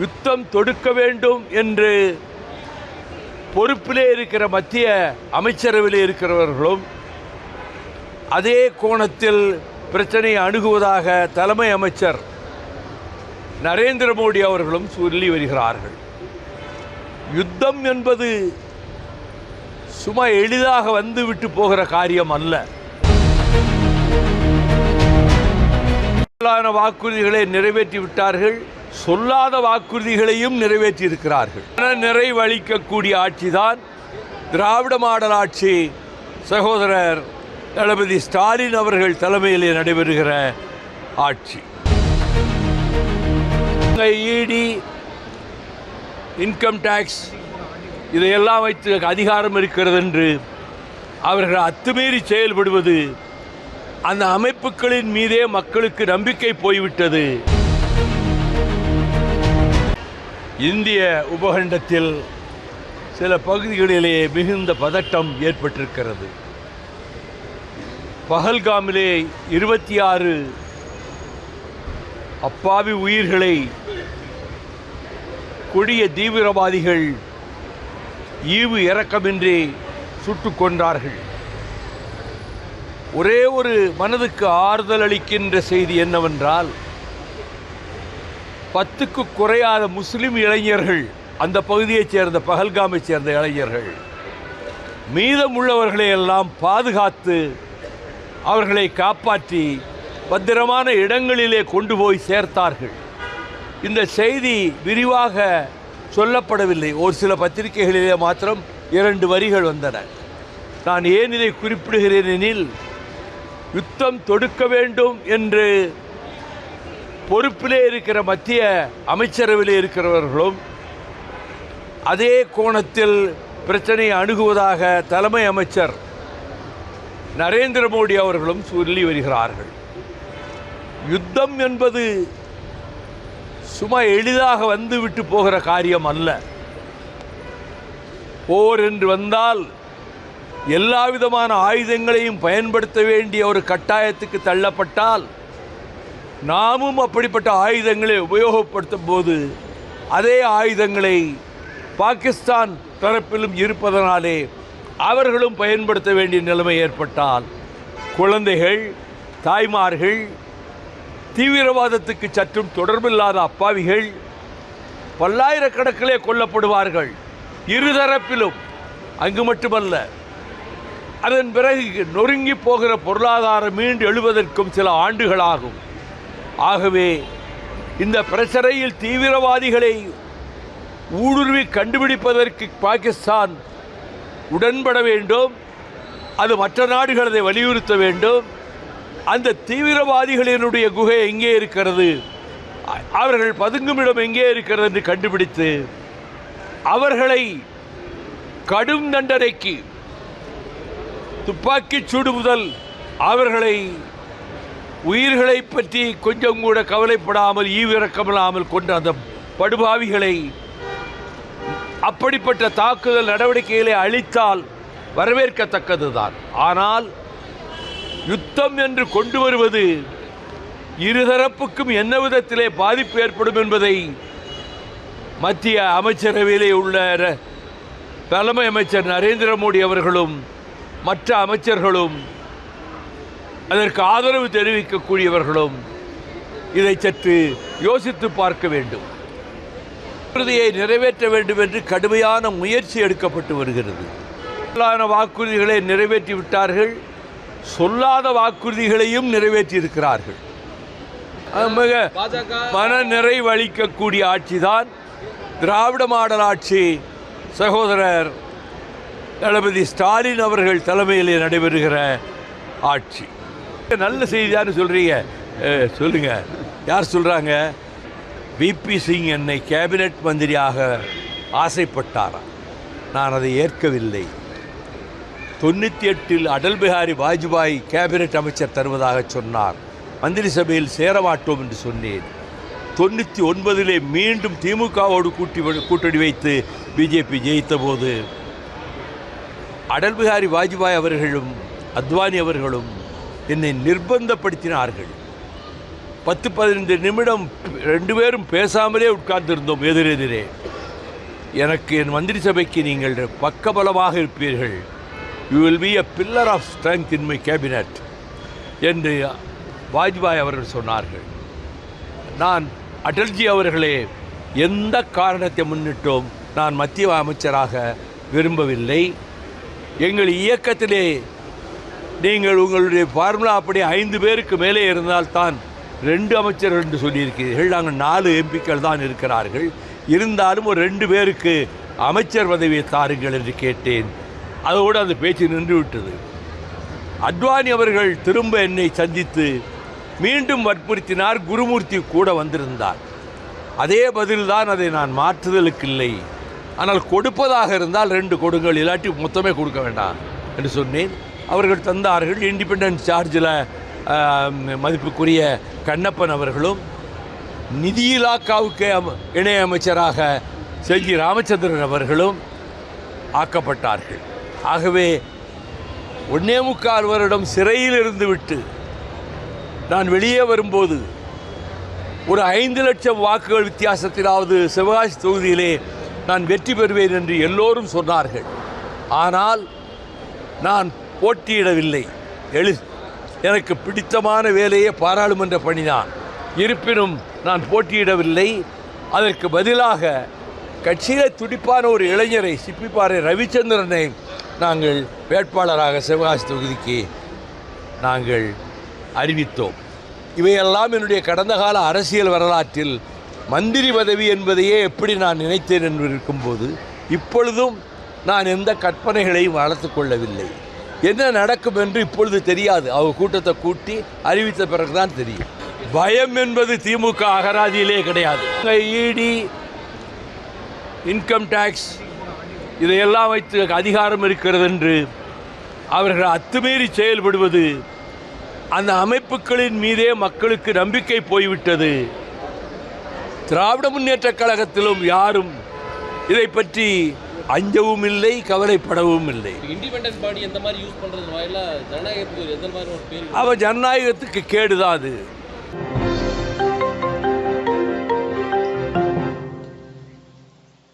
யுத்தம் தொடுக்க வேண்டும் என்று பொறுப்பிலே இருக்கிற மத்திய அமைச்சரவையில் இருக்கிறவர்களும் அதே கோணத்தில் பிரச்சனையை அணுகுவதாக தலைமை அமைச்சர் நரேந்திர மோடி அவர்களும் சொல்லி வருகிறார்கள். யுத்தம் என்பது சும்மா எளிதாக வந்துவிட்டு போகிற காரியம் அல்ல. வாக்குறுதிகளை நிறைவேற்றி விட்டார்கள். சொல்லாத வாக்குறுதிகளையும் நிறைவேற்றியிருக்கிறார்கள். நிறைவளிக்கக்கூடிய ஆட்சிதான் திராவிட மாடல் ஆட்சி. சகோதரர் தளபதி ஸ்டாலின் அவர்கள் தலைமையிலே நடைபெறுகிற ஆட்சி. இடி இன்கம் டேக்ஸ் இதையெல்லாம் வைத்து அதிகாரம் இருக்கிறது என்று அவர்கள் அத்துமீறி செயல்படுவது அந்த அமைப்புகளின் மீதே மக்களுக்கு நம்பிக்கை போய்விட்டது. இந்திய உபகண்டத்தில் சில பகுதிகளிலே மிகுந்த பதட்டம் ஏற்பட்டிருக்கிறது. பகல்காமிலே இருபத்தி ஆறு அப்பாவி உயிர்களை கொடிய தீவிரவாதிகள் ஈவு இறக்கமின்றி சுட்டுக் கொன்றார்கள். ஒரே ஒரு மனதுக்கு ஆறுதல் அளிக்கின்ற செய்தி என்னவென்றால் பத்துக்கு குறையாத முஸ்லீம் இளைஞர்கள் அந்த பகுதியைச் சேர்ந்த பகல்காமைச் சேர்ந்த இளைஞர்கள். மீதமுள்ளவர்களை எல்லாம் பாதுகாத்து அவர்களை காப்பாற்றி பத்திரமான இடங்களிலே கொண்டு போய் சேர்த்தார்கள். இந்த செய்தி விரிவாக சொல்லப்படவில்லை. ஒரு சில பத்திரிகைகளிலே மாத்திரம் இரண்டு வரிகள் வந்தன. நான் ஏன் இதை குறிப்பிடுகிறேன் எனில் யுத்தம் தொடுக்க வேண்டும் என்று பொறுப்பிலே இருக்கிற மத்திய அமைச்சரவையில் இருக்கிறவர்களும் அதே கோணத்தில் பிரச்சனையை அணுகுவதாக தலைமை அமைச்சர் நரேந்திர மோடி அவர்களும் சொல்லி வருகிறார்கள். யுத்தம் என்பது சும்மா எளிதாக வந்துவிட்டு போகிற காரியம் அல்ல. போர் என்று வந்தால் எல்லா விதமான ஆயுதங்களையும் பயன்படுத்த வேண்டிய ஒரு கட்டாயத்துக்கு தள்ளப்பட்டால் நாமும் அப்படிப்பட்ட ஆயுதங்களை உபயோகப்படுத்தும் போது அதே ஆயுதங்களை பாகிஸ்தான் தரப்பிலும் இருப்பதனாலே அவர்களும் பயன்படுத்த வேண்டிய நிலைமை ஏற்பட்டால் குழந்தைகள் தாய்மார்கள் தீவிரவாதத்துக்கு சற்றும் தொடர்பில்லாத அப்பாவிகள் பல்லாயிரக்கணக்கிலே கொல்லப்படுவார்கள். இருதரப்பிலும் அங்கு மட்டுமல்ல அதன் பிறகு நொறுங்கி போகிற பொருளாதாரம் மீண்டு எழுவதற்கும் சில ஆண்டுகளாகும். ஆகவே இந்த பிரச்சனையில் தீவிரவாதிகளை ஊடுருவி கண்டுபிடிப்பதற்கு பாகிஸ்தான் உடன்பட வேண்டும். அது மற்ற நாடுகள் அதை வலியுறுத்த வேண்டும். அந்த தீவிரவாதிகளினுடைய குகை எங்கே இருக்கிறது? அவர்கள் பதுங்கும் இடம் எங்கே இருக்கிறது என்று கண்டுபிடித்து அவர்களை கடும் தண்டனைக்கு துப்பாக்கிச் சூடு முதல் அவர்களை உயிர்களை பற்றி கொஞ்சம் கூட கவலைப்படாமல் ஈவிரக்கமில்லாமல் கொண்ட அந்த படுபாவிகளை அப்படிப்பட்ட தாக்குதல் நடவடிக்கைகளை அளித்தால் வரவேற்கத்தக்கதுதான். ஆனால் யுத்தம் என்று கொண்டு வருவது இருதரப்புக்கும் என்ன விதத்திலே பாதிப்பு ஏற்படும் என்பதை மத்திய அமைச்சரவையிலே உள்ள ர- தலைமை அமைச்சர் நரேந்திர மோடி அவர்களும் மற்ற அமைச்சர்களும் அதற்கு ஆதரவு தெரிவிக்கக்கூடியவர்களும் இதை சற்று யோசித்து பார்க்க வேண்டும். வாக்குறுதியை நிறைவேற்ற வேண்டும் என்று கடுமையான முயற்சி எடுக்கப்பட்டு வருகிறது. சொல்லான வாக்குறுதிகளை நிறைவேற்றி விட்டார்கள். சொல்லாத வாக்குறுதிகளையும் நிறைவேற்றி இருக்கிறார்கள். மிக மன நிறைவு அளிக்கக்கூடிய ஆட்சிதான். திராவிட மாடல் ஆட்சி சகோதரர் தளபதி ஸ்டாலின் அவர்கள் தலைமையிலே நடைபெறுகிற ஆட்சி. நல்ல செய்தியான்னு சொல்கிறீங்க அஹ், சொல்லுங்க. யார் சொல்கிறாங்க விபி சிங் என்னை கேபினெட் மந்திரியாக ஆசைப்பட்டாராம் நான் அதை ஏற்கவில்லை. தொண்ணூற்றி எட்டில் அடல் பிஹாரி வாஜ்பாய் கேபினெட் அமைச்சர் தருவதாக சொன்னார். மந்திரி சபையில் சேரமாட்டோம் என்று சொன்னேன். தொண்ணூற்றி ஒன்பதிலே மீண்டும் திமுகவோடு கூட்டி கூட்டணி வைத்து பிஜேபி ஜெயித்த போது அடல் பிஹாரி வாஜ்பாய் அவர்களும் அத்வானி அவர்களும் என்னை நிர்பந்தப்படுத்தினார்கள். பத்து பதினைந்து நிமிடம் ரெண்டு பேரும் பேசாமலே உட்கார்ந்திருந்தோம் எதிரெதிரே. எனக்கு என் மந்திரி சபைக்கு நீங்கள் பக்கபலமாக இருப்பீர்கள். You will be a pillar of strength in my cabinet என்று வாஜ்பாய் அவர்கள் சொன்னார்கள். நான் அடல்ஜி அவர்களே எந்த காரணத்தை முன்னிட்டோம் நான் மத்திய அமைச்சராக விரும்பவில்லை. எங்கள் இயக்கத்திலே நீங்கள் உங்களுடைய ஃபார்முலா அப்படி ஐந்து பேருக்கு மேலே இருந்தால்தான் ரெண்டு அமைச்சர்கள் என்று சொல்லியிருக்கிறீர்கள். நாங்கள் நாலு எம்பிக்கள் தான் இருக்கிறார்கள். இருந்தாலும் ஒரு ரெண்டு பேருக்கு அமைச்சர் பதவியை தாருங்கள் என்று கேட்டேன். அதோடு அந்த பேச்சு நின்றுவிட்டது. அத்வானி அவர்கள் திரும்ப என்னை சந்தித்து மீண்டும் வற்புறுத்தினார் குருமூர்த்தி கூட வந்திருந்தார். அதே பதில்தான் அதை நான் மாற்றுதலுக்கு இல்லை. ஆனால் கொடுப்பதாக இருந்தால் ரெண்டு கொடுங்கள் இல்லாட்டி மொத்தமே கொடுக்க வேண்டாம் என்று சொன்னேன். அவர்கள் தந்தார்கள் இண்டிபெண்டன்ஸ் சார்ஜில் மதிப்புக்குரிய கண்ணப்பன் அவர்களும் நிதி இலாக்காவுக்கு அம- இணையமைச்சராக செல்வி ராமச்சந்திரன் அவர்களும் ஆக்கப்பட்டார்கள். ஆகவே ஒன்னே முக்கால் வருடம் சிறையில் இருந்துவிட்டு நான் வெளியே வரும்போது ஒரு ஐந்து லட்சம் வாக்குகள் வித்தியாசத்திலாவது சிவகாசி தொகுதியிலே நான் வெற்றி பெறுவேன் என்று எல்லோரும் சொன்னார்கள். ஆனால் நான் போட்டியிடவில்லை. எழு எனக்கு பிடித்தமான வேலையே பாராளுமன்ற பணிதான் இருப்பினும் நான் போட்டியிடவில்லை. அதற்கு பதிலாக கட்சியில் துடிப்பான ஒரு இளைஞரை சிப்பிப்பாறை ரவிச்சந்திரனை நாங்கள் வேட்பாளராக சிவகாசி தொகுதிக்கு நாங்கள் அறிவித்தோம். இவையெல்லாம் என்னுடைய கடந்த கால அரசியல் வரலாற்றில் மந்திரி பதவி என்பதையே எப்படி நான் நினைத்தேன் என்று இருக்கும்போது இப்பொழுதும் நான் எந்த கற்பனைகளையும் வளர்த்து கொள்ளவில்லை. என்ன நடக்கும் என்று இப்பொழுது தெரியாது. அவங்க கூட்டத்தை கூட்டி அறிவித்த பிறகுதான் தெரியும். பயம் என்பது திமுக அகராதியிலே கிடையாது. இடி இன்கம் டேக்ஸ் இதையெல்லாம் வைத்து அதிகாரம் இருக்கிறது என்று அவர்கள் அத்துமீறி செயல்படுவது அந்த அமைப்புகளின் மீதே மக்களுக்கு நம்பிக்கை போய்விட்டது. திராவிட முன்னேற்றக் கழகத்திலும் யாரும் இதை பற்றி அஞ்சவும் இல்லை கவலைப்படவும் இல்லை இண்டிபெண்டன்ஸ் பாடி எந்த மாதிரி யூஸ் பண்றது? வாயில ஜனநாயகத்துக்கு எந்த மாதிரி ஒரு பேர்? அவ ஜனநாயகத்துக்கு கேடுதான் அது.